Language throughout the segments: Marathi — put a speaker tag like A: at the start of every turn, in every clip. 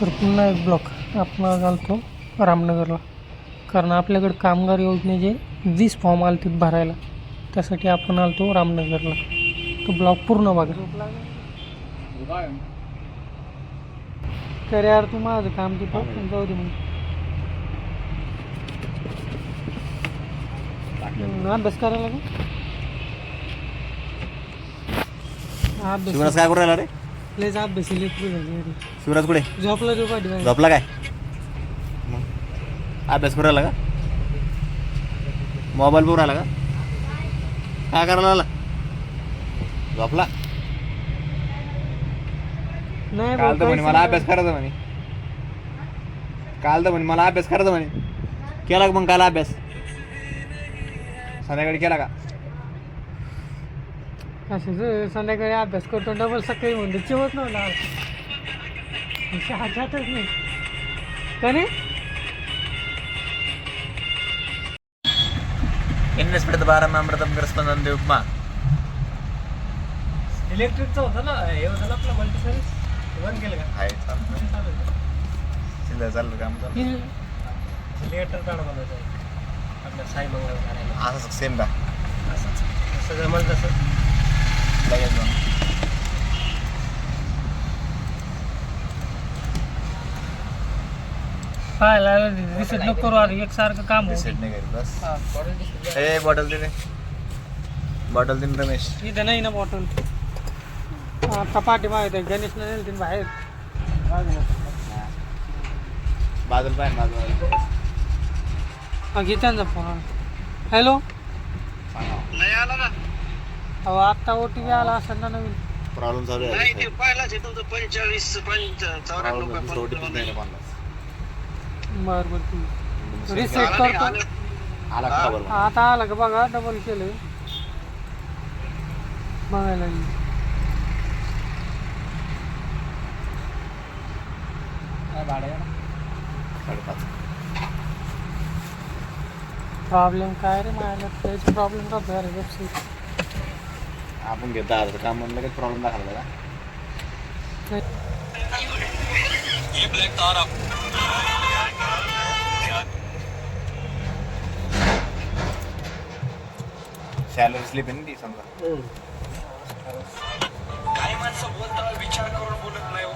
A: तर पुन्हा एक ब्लॉक आपण घालतो रामनगरला. कारण आपल्याकडे कामगार योजनेचे वीस फॉर्म आले ते भरायला. त्यासाठी आपण आलतो रामनगरला. तो ब्लॉक पूर्ण बघा. तर यार तू माझं काम तिथं जाऊ दे मग. अभ्यास करायला का? अभ्यास
B: काय करू राहिला रे?
A: लयच अभ्यास इलेक्ट्रिक झाली
B: शिवराज कुठे?
A: झोपला तो पाठी
B: झोपला काय? मग. अभ्यास करू राहिला का? मोबाईल बघू राहिला का? काय करायला लागला? झोपला?
A: नाही भाऊ,
B: काल तर म्हणे
A: काहीच
B: मला
A: नाही.
B: अभ्यास करायचा म्हणे. काल तर म्हणे मला अभ्यास करायचा म्हणे. केला का मग काल अभ्यास? संध्याकाळी केला का?
A: असं संध्याकाळी अभ्यास करतो डबल सकाळी म्हणतो जेवत नव्हता हातच नाही. का नाही?
B: इन्व्हेस्टमेंट करस्पंदन देव उपमा.
A: इलेक्ट्रिकचं होतं ना हे होतं ना आपलं मल्टी सर्व्हिस बंद केलं का?
B: आहे चालू चाललं काम चालू
A: लेटर काढ बनवायचं आपलं साई मंगळ करायला
B: असं सेम का?
A: असंच. सगळं मला तसं.
B: लगेच जाऊन.
A: पाहायला रिसेट नको करू आता एकसारखं काम होऊ
B: Reset नाही करीत बस.
A: हा.
B: ए बॉटल दे रे. बॉटल दे ना रमेश.
A: इथं नाही ना बॉटल आता पाठी माहिती आहे गणेश नेल तीन बाहेर.
B: बाजूला पाय ना, बाजूला.
A: हा घे त्यांचा फोन हॅलो
B: सांगा
A: अहो आत्ता ओ टी व्ही आला असेल ना नवीन.
B: प्रॉब्लेम चालू
C: नाही
B: आहे
C: ते पहिलाच आहे तुमचं पंचेचाळीस पंच
B: प्रॉब्लेम
C: का
B: नाही.
A: बरं बरं ठीक. रिसेट करतो.
C: आलं.
B: का
A: आता आलं का बघा डबल केलं बघायला.
B: साडेपाच.
A: प्रॉब्लेम काय रे माझ्या प्रॉब्लेम राहतो यार वेबसाईट
B: आपण घेतो आता का म्हणलं काही प्रॉब्लेम दाखवला का? सॅलरी स्लिप आहे ना ती समजा.
C: काही माणसं बोलताना विचार करून बोलत नाही हो.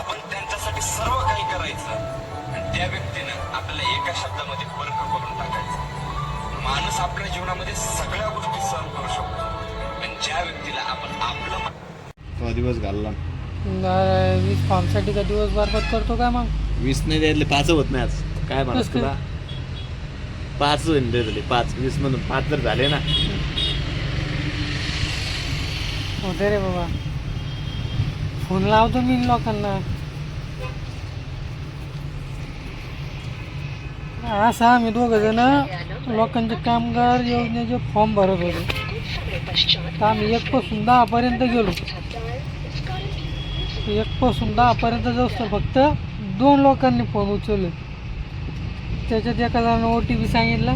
C: आपण त्यांच्यासाठी सर्व काही करायचं आणि त्या व्यक्तीनं आपल्या एका शब्दामध्ये फरक करून टाकायचा. माणूस आपल्या जीवनामध्ये सगळ्या गोष्टी सहन करू शकतो. ज्या व्यक्तीला आपण आपलं मा-
B: तो दिवस घालला?
A: अं, वीस फॉर्मसाठी का दिवस बरबाद करतो काय मग?
B: वीस नाही द्यायला पाच होत नाही आज. काय म्हणत? तुला? पाच होईन द्यायला पाच. वीस मधून पाच जर झाले ना.
A: होते रे बाबा. फोन लावतो मी लोकांना. असं आम्ही दोघं जण लोकांचे कामगार योजनेचे फॉर्म भरत होतो. तर आम्ही एक पासून दहा गेलो. एक पासून दहा जाऊ जाऊस फक्त दोन लोकांनी फोन उचलले. त्याच्यात एका जणानं ओ टी पी सांगितला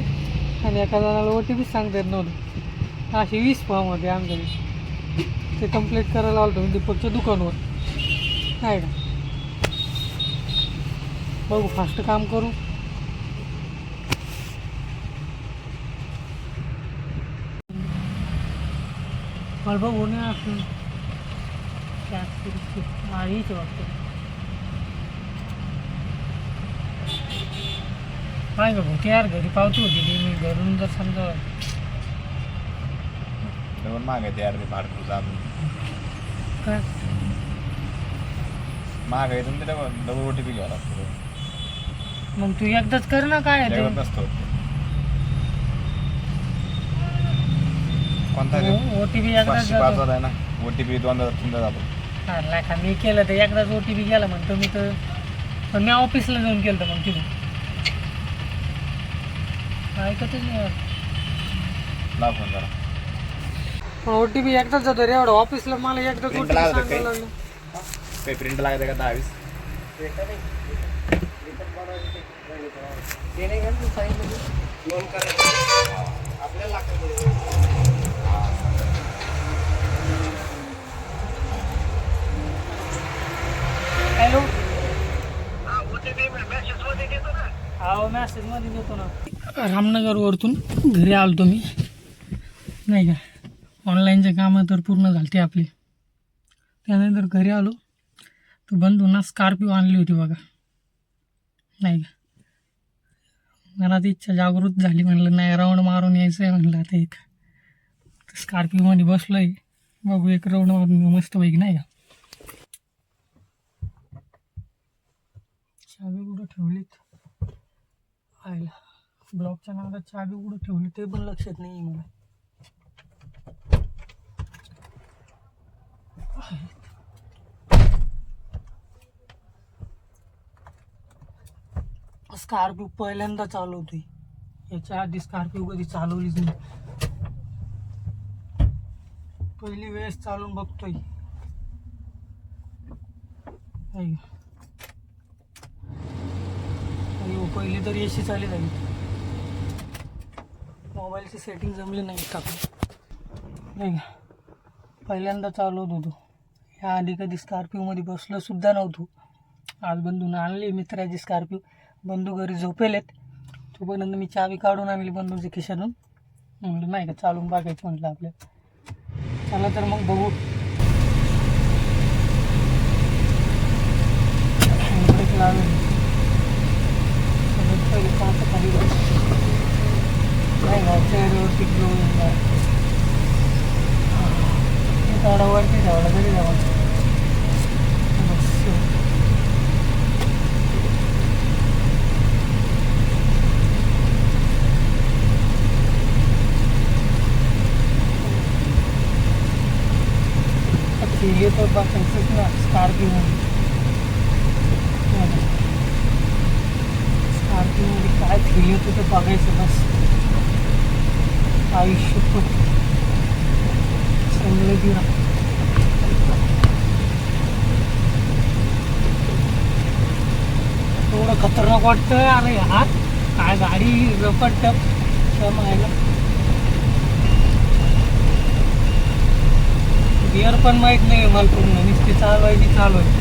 A: आणि एका जणाला ओ टी पी सांगता येत नव्हतं. असे वीस फॉर्म होते आमच्याकडे ते कंप्लीट करायला आलो होतो दीपकच्या दुकानवर. नाही का? बघू फास्ट काम करू. मला बघू नाही असं माझीच वाटतं काय गं यार घरी पावती होती ती मी घरून जर समजा
B: दोन मागायचे यार ते जाणून
A: काय
B: मागायचं ते डबल ओ टी पी घ्यावा लागतो
A: मग तू एकदाच कर ना काय आहे
B: नसतो कोणता
A: ओ टी पी एकदाच
B: पाचशे पाच
A: जातो
B: आहे ना? ओ टी पी दोनदा तीनदा जातो.
A: हा, लाखा मी केलं तर एकदाच ओ टी पी गेला म्हणतो मी तर. पण मी ऑफिसला जाऊन केलं होतं मग तिथून ऐकतच नाही यार.
B: लाव फोन जरा.
A: ओ टी पी एकदाच जातो रे एवढं. ऑफिसला मला एकदाच ओ
B: Print
A: टी पी
B: लागतं
A: सांगायला
B: काही?
A: लागलं.
B: काही प्रिंट लागते का दहावीस?
A: हॅलो. हा मॅसेजमध्ये देतो ना. रामनगरवरतून घरी आलो तुम्ही नाही का? ऑनलाईनचे कामं तर पूर्ण झालते आपले. त्यानंतर घरी आलो. तर बंधूंना स्कॉर्पिओ आणली होती बघा. नाही का? मनात इच्छा जागृत झाली. म्हणलं नाही राऊंड मारून यायचं आहे म्हणलं आता एक स्कॉर्पिओमध्ये बसलो आहे बघू एक राऊंड मारून येऊ मस्तपैकी नाही का? चावी कुठं ठेवलीत? आयला ब्लॉकच्या नावात चावी कुठं ठेवली? ते पण लक्षात नाही मला. स्कॉर्पिओ पहिल्यांदा चालवतोय. याच्या आधी स्कॉर्पिओ कधी चालवलीच नाही. पहिली वेळेस चालून बघतोय नाही का? अयो पहिली तर सी चाली झाली मोबाईलची सेटिंग जमली नाही टाकून नाही का? पहिल्यांदा चालवत होतो ह्या आधी कधी स्कॉर्पिओमध्ये बसलो सुद्धा नव्हतो. आज बंधून आणली मित्राची स्कॉर्पिओ बंधू घरी झोपेलेत. तोपर्यंत मी चावी काढून आणली बंधूच्या खिशातून. म्हणलं नाही का चालून बघायचं म्हटलं आपल्याला. चला तर मग बघू. लावून सगळ्यात पहिले पाहतो खाली बघ. नाही का चेहऱ्यावरती ग्लो थोडा वरती ठेवला तरी जाऊ बस केली तर बघायचंच ना स्कॉर्पियो स्कॉर्पिओमध्ये काय फील येतं ते बघायचं बस. आयुष्य पण चांगलं दिला. एवढं खतरनाक वाटतं अरे हात काय गाडी रपट मायला. गिअर पण माहीत नाही मला पूर्ण नुसती चालू आहे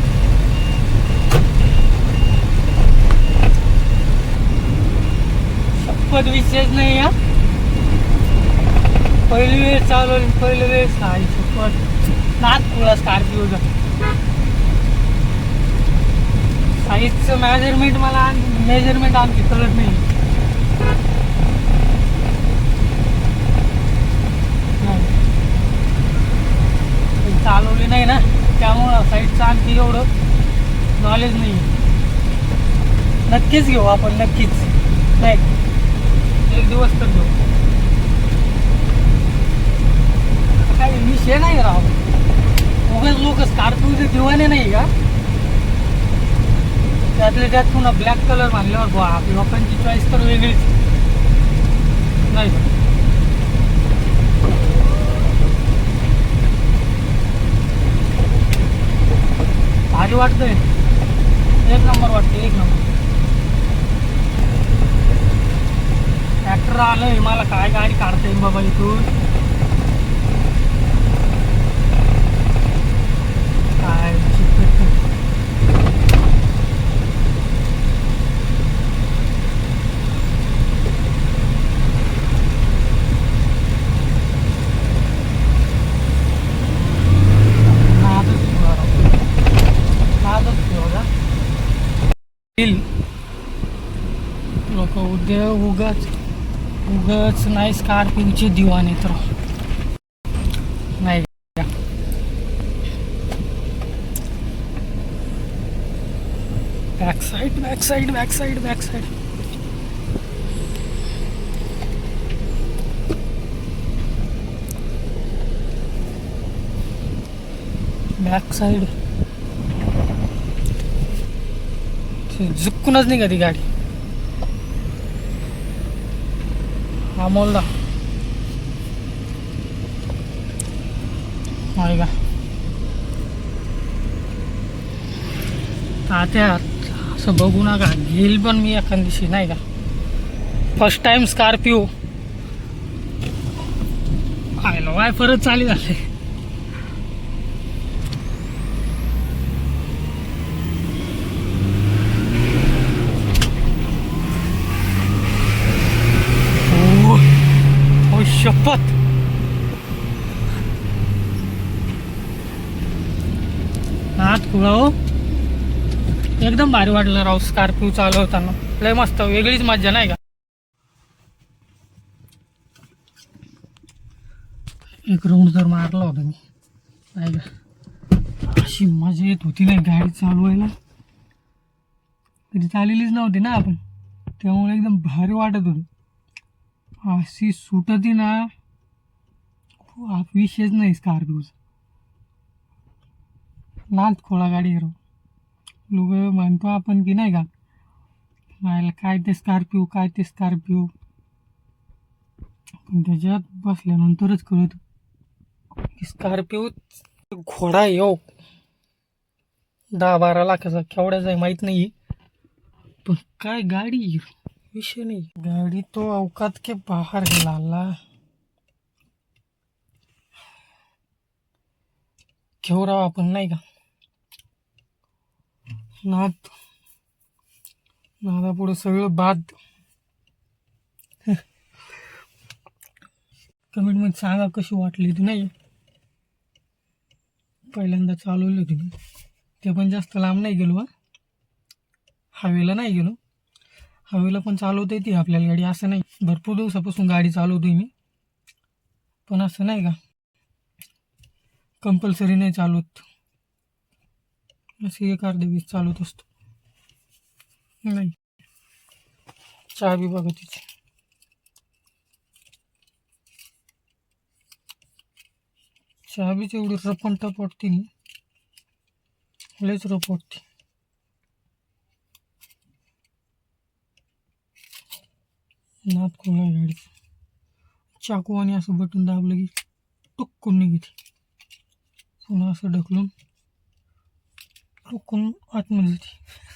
A: शपथ विशेष नाही या पहिली वेळ चालवली पहिली वेळ साई शपथ नाच पुळा स्कॉर्पिओचा साईजचं मेजरमेंट मला मेजरमेंट आमची कळत नाही. नाही. चालवली नाही ना त्यामुळं साईडचं आणखी एवढं नॉलेज नाही नक्कीच घेऊ आपण नक्कीच. नाही. एक दिवस तर घेऊ काही विषय नाही राव. उगाच लोक स्कॉर्पिओचे दिवाने नाही का? त्यातल्या त्यात पुन्हा ब्लॅक कलर मानल्यावर बा लोकांची चॉईस तर वेगळीच. नाही भारी वाटतंय. एक नंबर वाटते एक नंबर. ट्रॅक्टर आलं मला काय गाडी काढता येईल बाबा इथून? काय शिकत नादच लोक उद्या उगाच उगाच नाही स्कार्पिओचे दिवाने तर. नाही का? Back side back side back side back side back side झुकूनच नाही का ती गाडी. अमोलला. आहे का तात्या. असं बघू नका. घेईल पण मी एखाद दिवशी नाही का? फर्स्ट टाइम स्कॉर्पिओ आयलो वाय परत चालू झाले शपथ. आत कुळा हो. एकदम भारी वाटलं राव स्कॉर्पिओ चालवताना लय मस्त वेगळीच मज्जा नाही का? एक राऊंड जर मारला होता मी नाही का? अशी मजा येत होती ना गाडी चालवायला? कधी चाललेलीच नव्हती ना आपण. त्यामुळे एकदम भारी वाटत होतं. अशी सुटती ना विषयच नाही स्कॉर्पिओचा नाच खोळा गाडी राव. लोक म्हणतो आपण की नाही का मायला काय ते स्कॉर्पिओ काय ते स्कॉर्पिओ पण त्याच्यात बसल्यानंतरच कळत की स्कॉर्पिओ घोडा येऊ हो. दहा बारा लाखाचा केवढ्याचा आहे माहीत नाही पण काय गाडी विषय नाही. गाडी तो अवकात के बाहेर गेला घेऊ राव आपण नाही का? नाद. नादापुढं सगळं बाद. कमेंटमध्ये सांगा कशी वाटली होती नाही? पहिल्यांदा चालवली होती मी. ते पण जास्त लांब नाही गेलो हा. हवेला नाही गेलो. हवेला पण चालवता येते आपल्याला गाडी असं नाही. भरपूर दिवसापासून गाडी चालवतोय मी. पण असं नाही का? कंपल्सरी नाही चालवत. असे एक अर्धे वीस चालवत असतो. नाही. चहा बी बघा तिची. चहा बीच एवढी रपण टपटती लयच रपटते नात खोला गाडी चाकू आणि असं बटन दाबलं की टुक्कून निघते. पुन्हा असं ढकलून टुकून आतमध्ये जाते